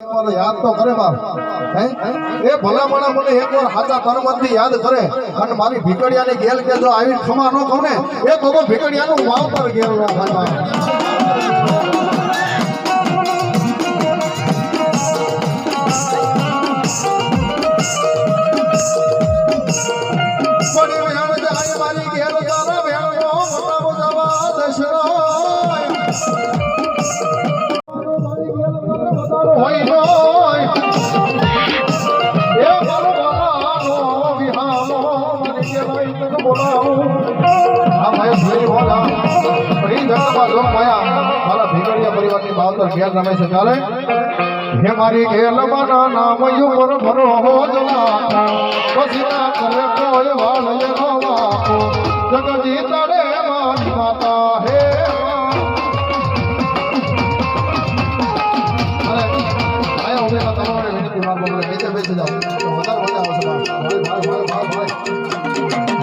યાદ તો કરે બાપ. એ ભલા માણા મને એક હાચા યાદ કરે. અને મારી ભીકડિયાની ગેલ કે જો આવી ખમા એ તો તો વાવ થાય આશ્રમ માયા મારા ભીગડિયા પરિવારની બાવતર ઘેર રમે છે. ચાલે? હે મારી ગેલબાના નામ ઉપર ભરો હો જવાના કસીતા કરે કોઈ વાળ લે વાકો જગજી તડે મારી માતા, હે તમારે વિનંતી મારું બેસે બેસી જાઓ. વધારે મજા આવશે ભાઈ ભાઈ ભાઈ ભાઈ